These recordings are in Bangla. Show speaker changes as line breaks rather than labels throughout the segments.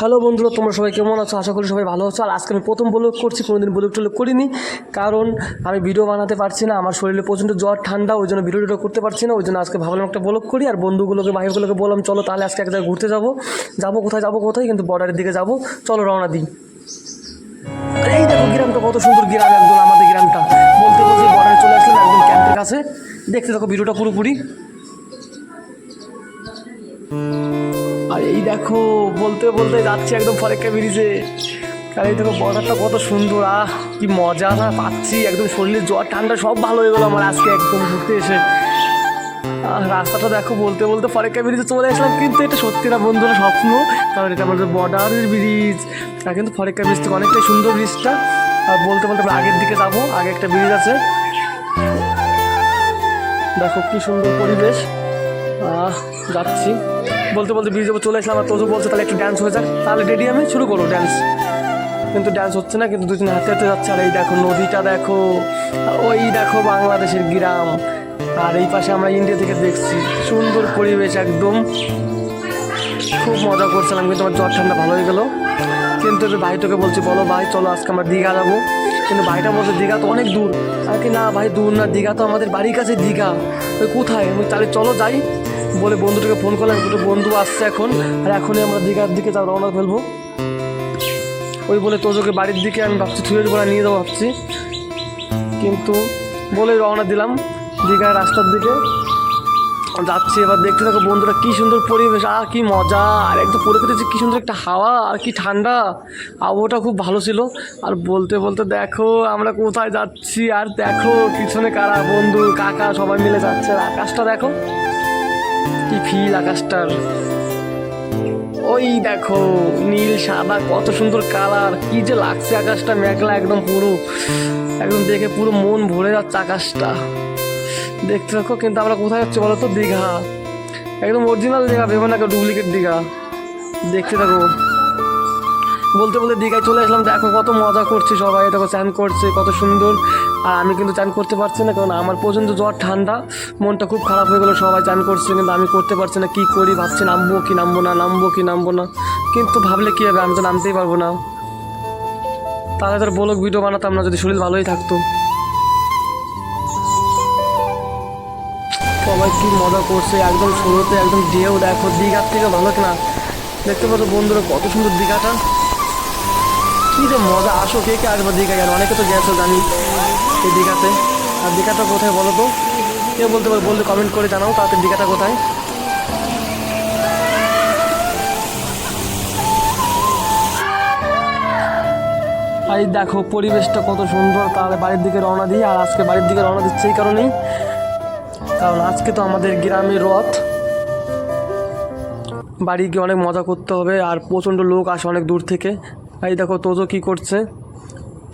হ্যালো বন্ধুরা, তোমরা সবাই কেমন আছো? আশা করি সবাই ভালো আছো। আর আজকে আমি প্রথম ব্লগ করছি, কোনোদিন ব্লগ টলগ করিনি, কারণ আমি ভিডিও বানাতে পারছি না। আমার শরীরে প্রচণ্ড জ্বর, ঠান্ডা, ওই জন্য ভিডিও টিডিও করতে পারছি না। ওই জন্য আজকে ভাবলাম একটা ব্লগ করি, আর বন্ধুগুলোকে, ভাইগুলোকে বললাম, চলো তাহলে আজকে এক জায়গায় ঘুরতে যাব। যাব কোথায় যাব কোথায়, কিন্তু বর্ডারের দিকে যাব। চলো রওনা দিই। এই দেখো, গ্রামটা কত সুন্দর গ্রাম, একদম আমাদের গ্রামটা। বলতে বলতে বর্ডারে চলে আসলাম, একদম ক্যাম্পের কাছে। দেখতে দেখো ভিডিওটা পুরোপুরি। দেখো বলতে বলতে যাচ্ছি একদম ফরেক্কা ব্রিজে। আর এই দেখো বর্ডারটা কত সুন্দর আহ কি মজা না পাচ্ছি একদম শরীরে জ্বর ঠান্ডা সব ভালো হয়ে গেলো আমার আজকে একদম ঘুরতে এসে। রাস্তাটা দেখো বলতে বলতে ফরেক্কা ব্রিজে চলে আসলাম কিন্তু এটা সত্যি না বন্ধুরা স্বপ্ন। কারণ এটা আমাদের বর্ডারের ব্রিজ। তা কিন্তু ফরেক্কা ব্রিজ থেকে অনেকটাই সুন্দর ব্রিজটা। আর বলতে বলতে আমরা আগের দিকে যাব আগে একটা ব্রিজ আছে। দেখো কি সুন্দর পরিবেশ। আহ, যাচ্ছি। বলতে বলতে ব্রিজে চলে আসলাম আর তোজো বলছে তাহলে একটু ড্যান্স হয়ে যাক। তাহলে রেডি আমি? শুরু করো ড্যান্স কিন্তু ড্যান্স হচ্ছে না, কিন্তু দুজন হাতে হাতে যাচ্ছে। আর এই দেখো, নদীটা দেখো, ওই দেখো বাংলাদেশের গ্রাম। আর এই পাশে আমরা ইন্ডিয়া থেকে দেখছি, সুন্দর পরিবেশ একদম। খুব মজা করছিলাম, কিন্তু আমার জ্বর ঠান্ডা ভালো হয়ে গেলো। কিন্তু ভাই তোকে বলছি, বলো ভাই, চলো আজকে আমরা দীঘা যাব। কিন্তু ভাইটা বলছে, দীঘা তো অনেক দূর। আর কি না ভাই, দূর না, দীঘা তো আমাদের বাড়ির কাছে দীঘা। ওই কোথায়? আমি তাহলে চলো যাই। বলে বন্ধুটাকে ফোন করলাম, দুটো বন্ধু আসছে এখন, আর এখনই আমরা দীঘার দিকে যাও রওনা ফেলব। ওই বলে তোজোকে বাড়ির দিকে আমি ভাবছি থুয়ের বলে নিয়ে যাব ভাবছি। কিন্তু বলে রওনা দিলাম দীঘার রাস্তার দিকে। যাচ্ছি, এবার দেখতে থাকো বন্ধুরা, কি সুন্দর পরিবেশ, আর কি মজা, আর একদম প্রকৃতিতে কি সুন্দর একটা হাওয়া, আর কি ঠান্ডা। আবহাওয়াটা খুব ভালো ছিল। আর বলতে বলতে দেখো, আমরা কোথায় যাচ্ছি, আর দেখো, পিছনে কারা, বন্ধু, কাকা, সবাই মিলে যাচ্ছে, আর আকাশটা দেখো। কি ফিল আকাশটার? ওই দেখো, নীল সাদা কত সুন্দর কালার কি যে লাগছে আকাশটা, মেঘলা একদম পুরো। একদম দেখে পুরো মন ভরে যাচ্ছে আকাশটা। দেখতে থাকো, কিন্তু আমরা কোথায় যাচ্ছি বলো তো? দীঘা। একদম অরিজিনাল দীঘা, ভেবে না ডুপ্লিকেট দীঘা। দেখতে থাকো। বলতে বলতে দীঘায় চলে আসলাম। দেখো কত মজা করছে সবাই। দেখো চান করছে, কত সুন্দর। আর আমি কিন্তু চান করতে পারছি না, কারণ আমার পর্যন্ত জ্বর, ঠান্ডা। মনটা খুব খারাপ হয়ে গেলো, সবাই চান করছে, কিন্তু আমি করতে পারছি না। কী করি? ভাবছি নামবো কি নামবো না, নামবো কি নামবো না। কিন্তু ভাবলে কী হবে? আমি তো নামতেই পারব না। তাহলে তোর বলক ভিডিও বানাতাম না, যদি শরীর ভালোই থাকতো। সবাই কি মজা করছে, একদম শুরুতে একদম ঢেউ, দেখো, দীঘার থেকে ভালো না দেখতে পাচ্ছ বন্ধুরা, কত সুন্দর দীঘাটা। কি যে মজা? আসো, কে কে আসবে দীঘা আর অনেকে তো গেছো, জানি। এই দীঘাতে। আর দীঘাটা কোথায় বলো তো? কে বলতে পারো, বলতে কমেন্ট করে জানাও তাতে দীঘাটা কোথায়? আর দেখো, পরিবেশটা কত সুন্দর। তাহলে বাড়ির দিকে রওনা দিই, আর আজকে বাড়ির দিকে রওনা দিচ্ছে এই কারণেই। কারণ আজকে তো আমাদের গ্রামের রথ। বাড়ি গিয়ে অনেক মজা করতে হবে, আর প্রচণ্ড লোক আসে অনেক দূর থেকে। এই দেখো তোজো কী করছে।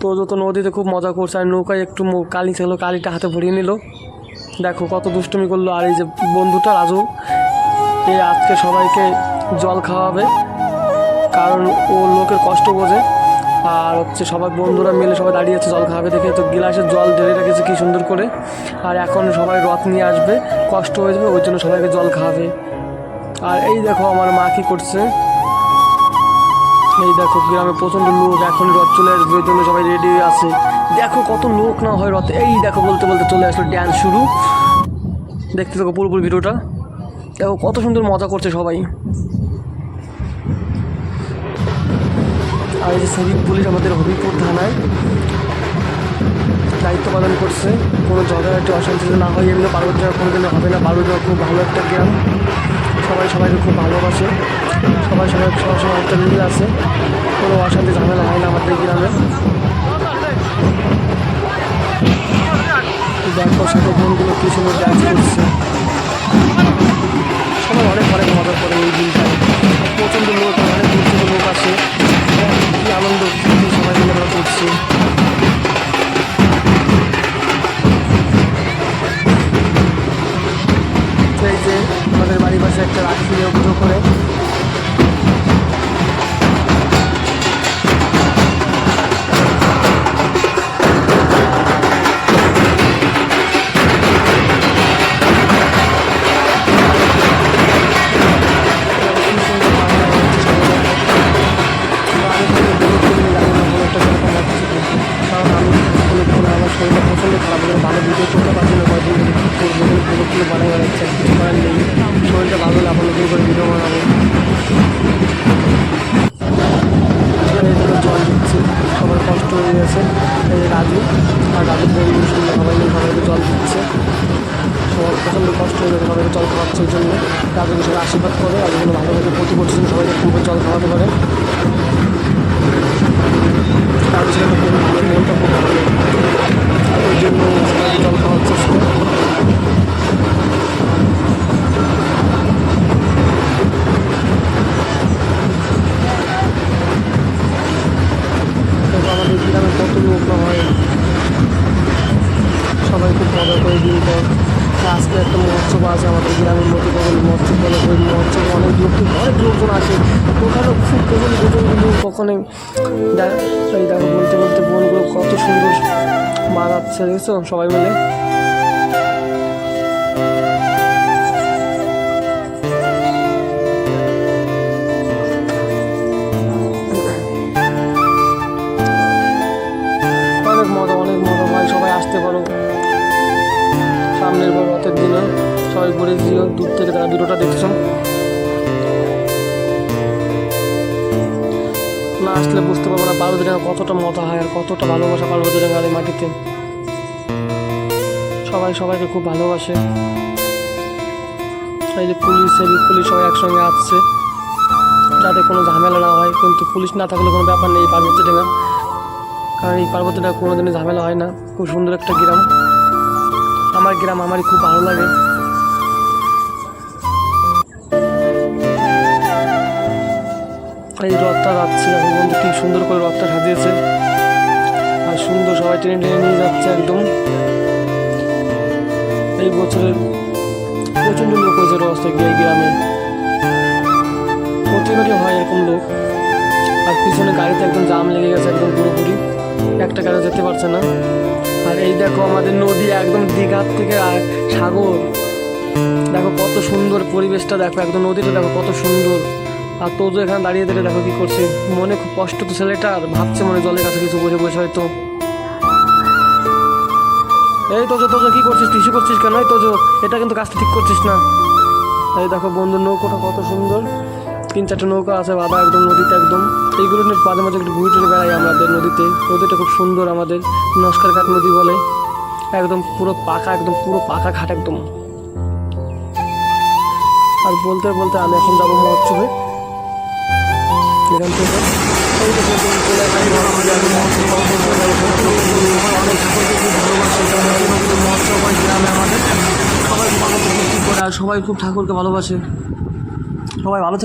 তোজো তো নদীতে খুব মজা করছে আর নৌকায় একটু কালি ছিল কালিটা হাতে ভরিয়ে নিল। দেখো কত দুষ্টুমি করল আর এই যে বন্ধুটা রাজু এই আজকে সবাইকে জল খাওয়াবে, কারণ ও লোকের কষ্ট বোঝে। আর হচ্ছে সবাই বন্ধুরা মিলে সবাই দাঁড়িয়ে আছে, জল খাবে দেখে তো গিলাসে জল ঢেলে রেখেছে কি সুন্দর করে। আর এখন সবাই রথ নিয়ে আসবে, কষ্ট হয়ে যাবে, ওই জন্য সবাইকে জল খাওয়াবে। আর এই দেখো আমার মা কী করছে। এই দেখো, গ্রামে প্রচণ্ড লোক এখন রথ চলে আসবে জন্য সবাই রেডি হয়ে আছে। দেখো কত লোক না হয় রথে। এই দেখো, বলতে বলতে চলে আসলো ড্যান্স শুরু। দেখতে দেখো পুরোপুরি ভিডিওটা। দেখো, কত সুন্দর মজা করছে সবাই। আর এই যে সিভিক পুলিশ আমাদের হবিপুর থানায় দায়িত্ব পালন করছে। কোনো ঝগড়াঝাটি অশান্তি যেন না হয় এগুলো পার্বত্য কোনো দিনও হবে না। পার্বত্য খুব ভালো একটা গ্রাম। সবাই সবাইকে খুব ভালোবাসে। সবাই সবাই সবাই সবার একটা মিল আছে। কোনো অশান্তি, ঝামেলা হয় না আমাদের গ্রামে। দেখো সাথে বোনগুলো কি সুন্দর ডান্স করছে সবাই অনেক অনেক মজা করে এই দিনটায় প্রচণ্ড লোক, অনেক দূর লোক আসে কি আনন্দ, সবাই মিলে আমরা করছি। আমাদের বাড়ির পাশে একটা রাখি ছিল পুজো করে। খারাপ ভালো ভিডিও করতে পারছি না, কয়েকদিন করব কোনো কিছু করার নেই। ভিডিওটা ভালো হলে আবার করে ভিডিও বানাবো জল দিচ্ছে। সবার কষ্ট হয়ে গেছে। রাজু, আর রাজুর বন্ধু সঙ্গে সবাই সবাইকে জল দিচ্ছে। সবার প্রচণ্ড কষ্ট হয়ে গেছে সবাইকে জল খাওয়াচ্ছে এই জন্য। রাজুকে সবাই আশীর্বাদ করে রাজুগুলো ভালোভাবে প্রতি বছর সবাইকে খুব জল খাওয়াতে পারে। রাজু সেটা খুব জন্য জল খাওয়াচ্ছে। মহোৎসব আছে আমাদের গ্রামের মতিকবল মহোৎসব বলে ওই মহোৎসব অনেক লোক অনেক লোকজন আসে। ওখানেও খুব কখন কখন কিন্তু কখনো দে- দেখো বলতে বলতে বোনগুলো কত সুন্দর বাজাচ্ছে দেখছ সবাই মিলে। দূর থেকে তারা ভিডিওটা দেখছ? না আসলে বুঝতে পারব না পার্বতী ডাঙ্গা কতটা মজা হয় আর কতটা ভালোবাসা পার্বতী ডাঙ্গার এই মাটিতে। সবাই সবাইকে খুব ভালোবাসে। এই যে পুলিশ সেবিক পুলিশ সবাই একসঙ্গে আসছে। যাতে কোনো ঝামেলা না হয়, কিন্তু পুলিশ না থাকলে কোনো ব্যাপার নেই পার্বতী ডাঙ্গা কারণ এই পার্বতীটা কোনোদিনই ঝামেলা হয় না। খুব সুন্দর একটা গ্রাম। আমার গ্রাম আমারই খুব ভালো লাগে। এই রথটা যাচ্ছে দেখো বন্ধু কি সুন্দর করে রথটা সাজিয়েছে। আর সুন্দর সবাই টেনে টেনে নিয়ে যাচ্ছে একদম। এই বছরের প্রচণ্ড লোক হয়েছে রথ এই গ্রামে। প্রতিবারই হয় এরকম লোক। আর পিছনে গাড়িতে একদম জাম লেগে গেছে একদম পুরোপুরি। একটা গাড়ি যেতে পারছে না। আর এই দেখো আমাদের নদী একদম দীঘার থেকে আর- সাগর। দেখো কত সুন্দর পরিবেশটা, দেখো একদম নদীটা, দেখো কত সুন্দর। আর তোজো এখানে দাঁড়িয়ে দাঁড়িয়ে দেখো কি করছে। মনে খুব কষ্ট তো ছেলেটা, আর ভাবছে মনে জলের কাছে কিছু বসে বসে হয়তো। এই তোজো তোজো, কি করছিস? টিসু করছিস কেন? এই তোজো, এটা কিন্তু কাজটা ঠিক করছিস না। এই দেখো বন্ধুর নৌকোটা কত সুন্দর। তিন চারটে নৌকা আছে বাবা একদম, নদীতে একদম। এইগুলো নিয়ে মাঝে মাঝে একটু ঘুরে টুরে বেড়াই আমাদের নদীতে। নদীটা খুব সুন্দর আমাদের, নস্কার ঘাট নদী বলে। একদম পুরো পাকা, একদম পুরো পাকা ঘাট একদম। আর বলতে বলতে আমি এখন যাব মহোৎসবে। থেকে এরকম আমাদের সবাই খুব ঠাকুরকে ভালোবাসে সবাই ভালো থেকো।